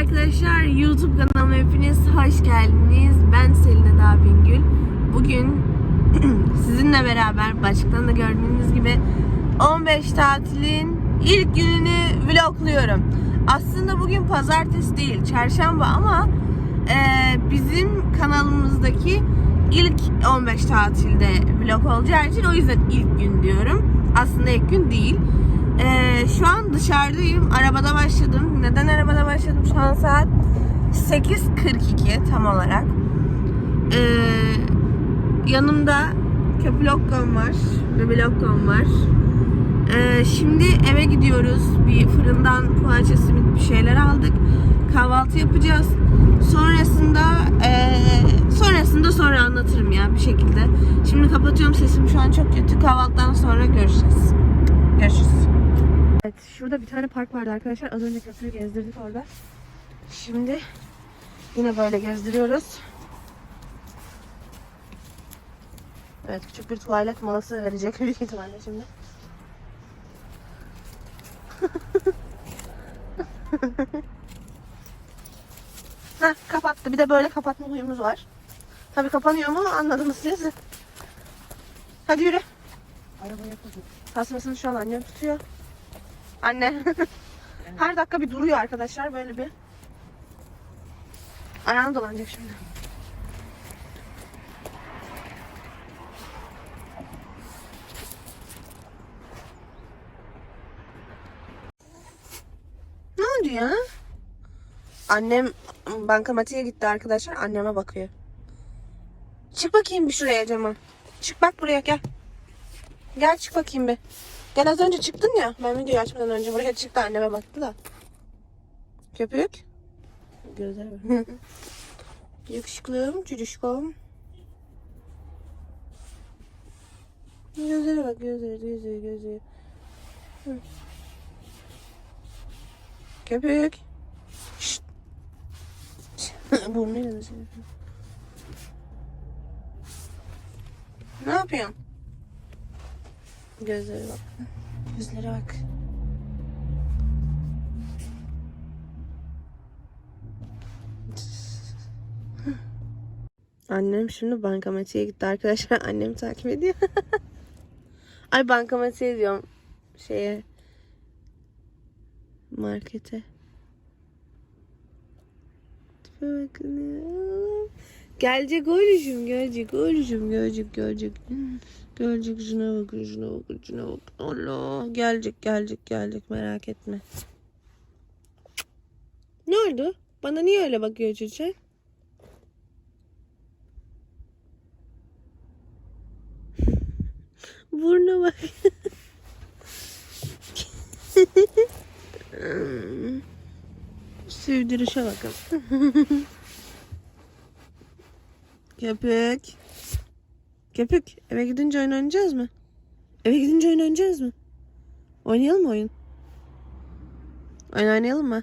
arkadaşlar YouTube kanalıma hepiniz hoş geldiniz. Ben Selin Eda Bingül. Bugün sizinle beraber başlıktan da gördüğünüz gibi 15 tatilin ilk gününü vlogluyorum. Aslında bugün pazartesi değil çarşamba ama e, bizim kanalımızdaki ilk 15 tatilde vlog olacağı için o yüzden ilk gün diyorum. Aslında ilk gün değil. Ee, şu an dışarıdayım. Arabada başladım. Neden arabada başladım? Şu an saat 8.42 tam olarak. Ee, yanımda köpülokkam var. Bebelokkam var. Ee, şimdi eve gidiyoruz. Bir fırından poğaça simit bir şeyler aldık. Kahvaltı yapacağız. Sonrasında ee, sonrasında sonra anlatırım ya bir şekilde. Şimdi kapatıyorum sesim şu an çok kötü. Kahvaltıdan sonra görüşeceğiz. Görüşürüz. Evet, şurada bir tane park vardı arkadaşlar. Az önce köprüyü gezdirdik orada. Şimdi yine böyle gezdiriyoruz. Evet, küçük bir tuvalet molası verecek büyük ihtimalle şimdi. Heh, kapattı. Bir de böyle kapatma huyumuz var. Tabii kapanıyor mu anladınız siz. Hadi yürü. Tasmasını şu an annem tutuyor. Anne. Her dakika bir duruyor arkadaşlar böyle bir. Ayağını dolanacak şimdi. Ne oldu ya? Annem bankamatiğe gitti arkadaşlar. Anneme bakıyor. Çık bakayım bir şuraya cama. Çık bak buraya gel. Gel çık bakayım bir. Gel az önce çıktın ya. Ben videoyu açmadan önce buraya çıktı anneme baktı da. Köpük. Gözler bak. Yakışıklım, çocuşkom. Gözlere bak gözlere, gözlere. Hı. Köpük. Şşt. Burnuyla da. Ne yapıyorsun? Gözlere bak. Gözlere bak. Annem şimdi bankamatiğe gitti arkadaşlar. Annem takip ediyor. Ay bankamatiğe diyorum. Şeye. Markete. Tipe bakın ya. Gelecek oğlum, gelecek oğlum, gelecek, gelecek. Gelecek şuna bakın, şuna bakın, şuna bakın. Allah, gelecek, gelecek, gelecek merak etme. Ne oldu? Bana niye öyle bakıyor çocuk? Burna bak. Sevdirişe bakın. Köpük. Köpük eve gidince oyun oynayacağız mı? Eve gidince oyun oynayacağız mı? Oynayalım mı oyun? Oyun oynayalım mı?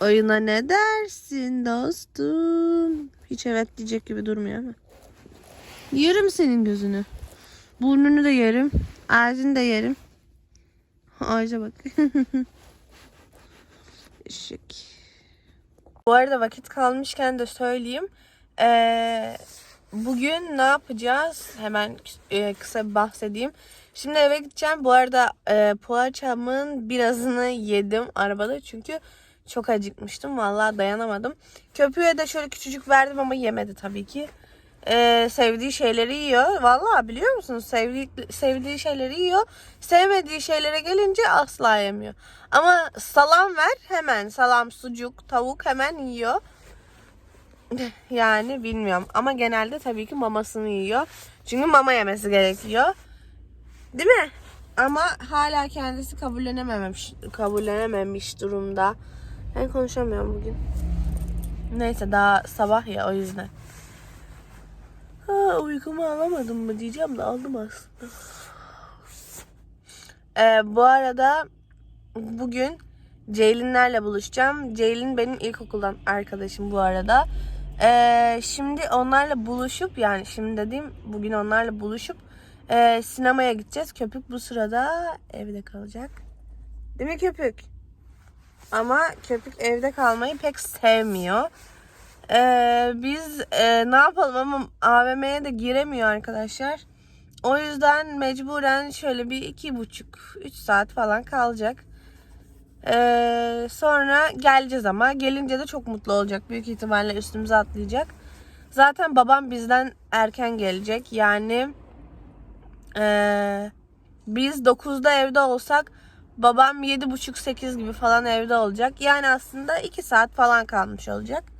Oyuna ne dersin dostum? Hiç evet diyecek gibi durmuyor ama. Yerim senin gözünü. Burnunu da yerim. Ağzını da yerim. Ağaca bak. Işık. Bu arada vakit kalmışken de söyleyeyim. Ee, bugün ne yapacağız? Hemen e, kısa bir bahsedeyim. Şimdi eve gideceğim. Bu arada e, poğaçamın birazını yedim arabada. Çünkü çok acıkmıştım. Vallahi dayanamadım. Köpüğe de şöyle küçücük verdim ama yemedi tabii ki. Ee, sevdiği şeyleri yiyor. Vallahi biliyor musunuz? Sevdiği, sevdiği şeyleri yiyor. Sevmediği şeylere gelince asla yemiyor. Ama salam ver hemen. Salam, sucuk, tavuk hemen yiyor. Yani bilmiyorum. Ama genelde tabii ki mamasını yiyor. Çünkü mama yemesi gerekiyor. Değil mi? Ama hala kendisi kabullenememiş, kabullenememiş durumda. Ben konuşamıyorum bugün. Neyse daha sabah ya o yüzden. Ha, uykumu alamadım mı diyeceğim de aldım aslında. Ee, bu arada bugün Ceylinlerle buluşacağım. Ceylin benim ilkokuldan arkadaşım bu arada. Ee, şimdi onlarla buluşup yani şimdi dediğim bugün onlarla buluşup e, sinemaya gideceğiz. Köpük bu sırada evde kalacak. Değil mi Köpük? ama köpük evde kalmayı pek sevmiyor. Ee, biz e, ne yapalım ama AVM'ye de giremiyor arkadaşlar. O yüzden mecburen şöyle bir iki buçuk, üç saat falan kalacak. Ee, sonra geleceğiz ama gelince de çok mutlu olacak. Büyük ihtimalle üstümüze atlayacak. Zaten babam bizden erken gelecek. Yani ee, biz 9'da evde olsak babam 7.30-8 gibi falan evde olacak. Yani aslında 2 saat falan kalmış olacak.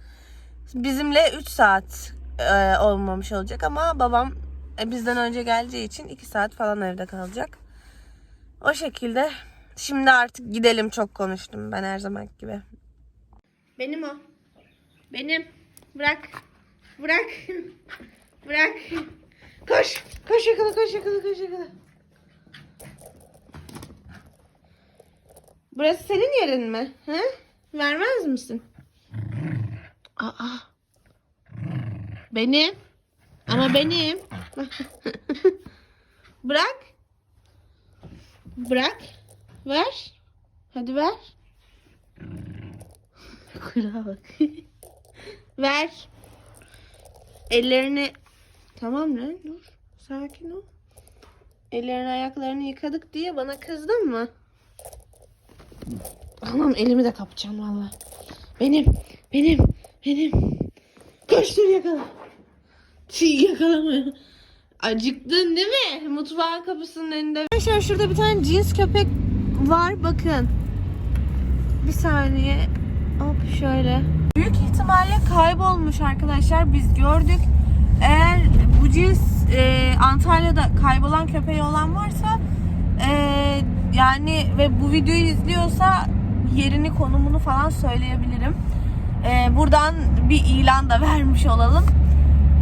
Bizimle 3 saat e, olmamış olacak ama babam e, bizden önce geleceği için 2 saat falan evde kalacak. O şekilde. Şimdi artık gidelim çok konuştum ben her zaman gibi. Benim o. Benim. Bırak. Bırak. Bırak. Koş. Koş yakala koş yakala koş yakala. Burası senin yerin mi? He? Vermez misin? Aa. Benim. Ama benim. Bırak. Bırak. Ver. Hadi ver. Kuyruğa bak. ver. Ellerini Tamam lan dur. Sakin ol. Ellerini ayaklarını yıkadık diye bana kızdın mı? Anam elimi de kapacağım valla. Benim, benim, benim. Koştur yakala. Çiğ yakalamıyor. Acıktın değil mi? Mutfağın kapısının önünde. Arkadaşlar şurada bir tane cins köpek var bakın. Bir saniye. Hop şöyle. Büyük ihtimalle kaybolmuş arkadaşlar. Biz gördük. Eğer bu cins e, Antalya'da kaybolan köpeği olan varsa e, yani ve bu videoyu izliyorsa yerini konumunu falan söyleyebilirim. E, buradan bir ilan da vermiş olalım.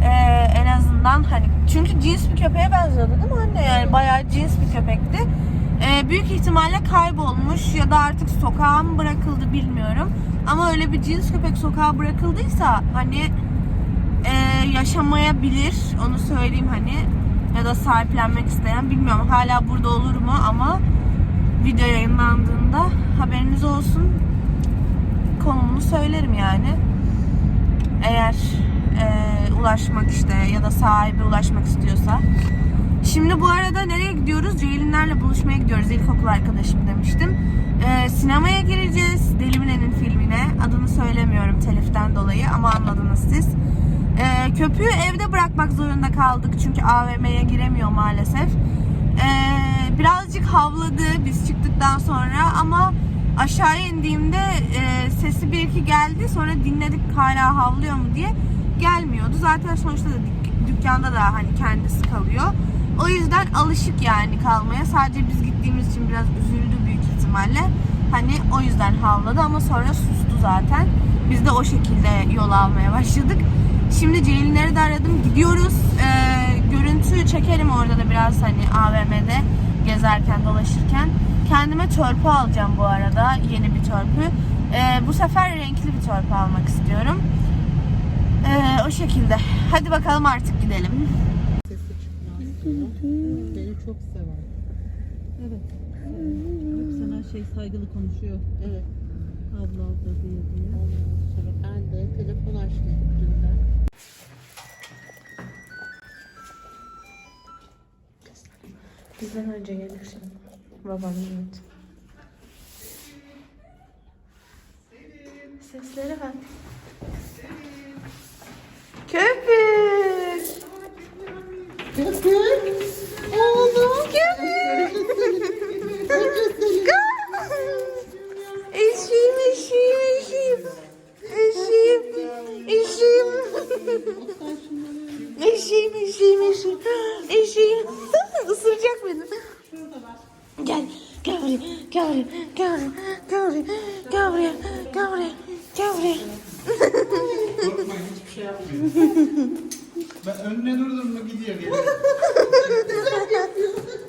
E, en azından hani çünkü cins bir köpeğe benziyordu değil mi anne? Yani bayağı cins bir köpekti. E, büyük ihtimalle kaybolmuş ya da artık sokağa mı bırakıldı bilmiyorum. Ama öyle bir cins köpek sokağa bırakıldıysa hani e, yaşamayabilir. Onu söyleyeyim hani. Ya da sahiplenmek isteyen bilmiyorum. Hala burada olur mu ama video yayınlandığında haberiniz olsun. Konumunu söylerim yani. Eğer e, ulaşmak işte ya da sahibi ulaşmak istiyorsa. Şimdi bu arada nereye gidiyoruz? Ceylinlerle buluşmaya gidiyoruz. İlkokul arkadaşım demiştim. Ee, sinemaya gireceğiz. Deli Mine'nin filmine. Adını söylemiyorum teliften dolayı ama anladınız siz. Ee, köpüğü evde bırakmak zorunda kaldık. Çünkü AVM'ye giremiyor maalesef. Ee, birazcık havladı biz çıktıktan sonra ama aşağıya indiğimde e, sesi bir iki geldi. Sonra dinledik hala havlıyor mu diye. Gelmiyordu. Zaten sonuçta da dük- dükkanda da hani kendisi kalıyor. O yüzden alışık yani kalmaya. Sadece biz gittiğimiz için biraz üzüldü büyük ihtimalle. Hani o yüzden havladı ama sonra sustu zaten. Biz de o şekilde yol almaya başladık. Şimdi Ceylinleri de aradım. Gidiyoruz. Ee, görüntü çekerim orada da biraz hani AVM'de gezerken, dolaşırken. Kendime törpü alacağım bu arada. Yeni bir törpü. Ee, bu sefer renkli bir törpü almak istiyorum. Ee, o şekilde. Hadi bakalım artık gidelim. Sesi çıkmaz. Beni çok sever. Evet. Hep sana şey saygılı konuşuyor. Evet. Abla abla diye diye. Ondan sonra ben de telefon açtım dünden. Bizden önce gelir şimdi. Babam evet. Seslere bak. Yapmıyor. ben önüne durdum mu gidiyor geliyor.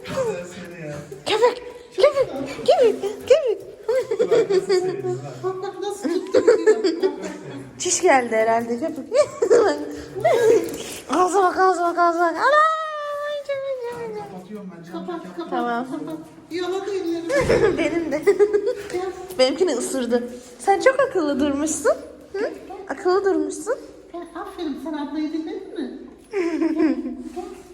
Güzel seni ya. Köpek, köpek, köpek, köpek. Bak nasıl. Çiş geldi herhalde köpek. ağza bak, ağza bak, ağza bak. Ana! Kapatıyorum ben camı. Kapat kapat. Tamam. Yaladı ellerini. Benim de. Benimkini ısırdı. Sen çok akıllı durmuşsun. Hı? Akıllı durmuşsun. Aferin sen ablayı dinledin mi?